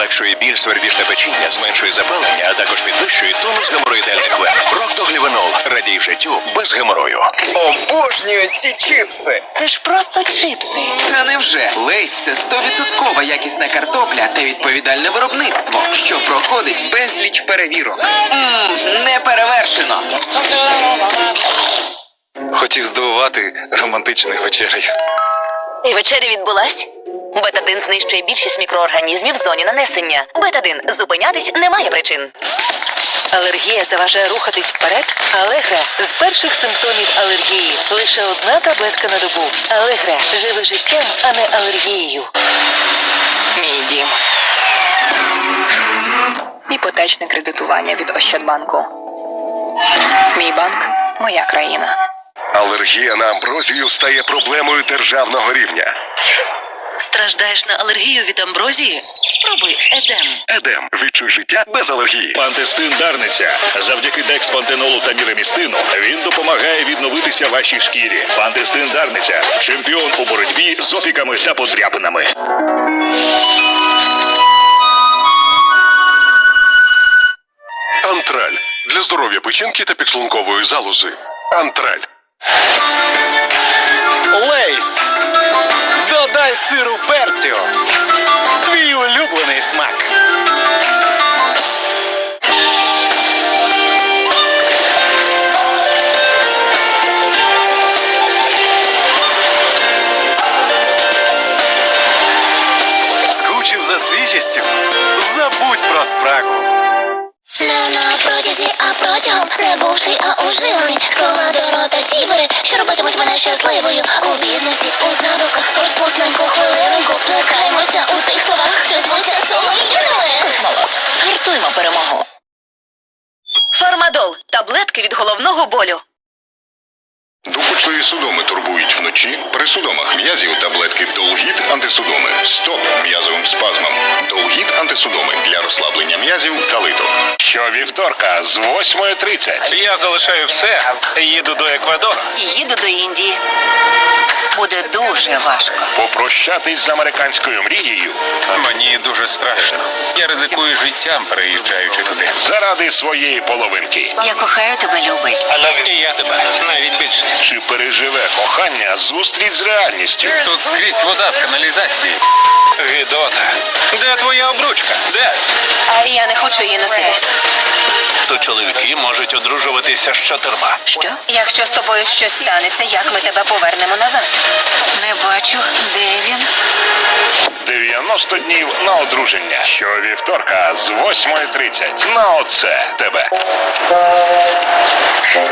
полегшує біль, свербіжне печіння, зменшує запалення, а також підвищує тонус геморроїдальних вен. Проктоглівенол. Радій життю без геморою. Обожнюю ці чіпси. Це ж просто чипси. Та невже Лейс це 100% якісна картопля та відповідальне виробництво, що проходить безліч перевірок. Мм, не перевершено. Хотів здивувати романтичною вечерею. І вечеря відбулась. Бетадин знищує більшість мікроорганізмів в зоні нанесення. Бетадин зупинятись немає причин. Алергія заважає рухатись вперед. Алегра з перших симптомів алергії. Лише одна таблетка на добу. Алегра живе життям, а не алергією. Мій дім. Іпотечне кредитування від Ощадбанку. Мій банк моя країна. Алергія на амброзію стає проблемою державного рівня. Страждаєш на алергію від амброзії? Спробуй едем. Едем. Відчуй життя без алергії. Пантестин Дарниця. Завдяки декспантенолу та міремістину він допомагає відновитися вашій шкірі. Пантестин Дарниця чемпіон у боротьбі з опіками та подряпинами. Антраль. Для здоров'я печінки та підшлункової залози. Антраль. Лейс. Сиру перцю. Твій улюблений смак. Скучив за свіжістю? Забудь про спрагу. Не на протязі, а протягом не бувши, а уживаний Слова до рота ті бери, що робитимуть мене щасливою У бізнесі, у знавиках, таблетки від головного болю. Допучливі судоми турбують вночі. При судомах м'язів таблетки Долгіт антисудоми. Стоп м'язовим спазмам. Долгіт антисудоми для розслаблення м'язів та литок. Щовівторка з 8.30. Я залишаю все, їду до Еквадору. Їду до Індії. Буде дуже важко. Попрощатись з американською мрією Мені дуже страшно. Я ризикую життям, переїжджаючи туди. заради своєї половинки. Я кохаю тебе, любий. І я тебе навіть більше. Чи переживе кохання зустріч з реальністю? Тут скрізь вода з каналізації. Гідота. Де твоя обручка? Де? А я не хочу її носити. То чоловіки можуть одружуватися з чотирма. Що? Якщо з тобою щось станеться, як ми тебе повернемо назад? Не бачу, де він. 90 днів на одруження. Щовівторка з 8.30. На оце тебе.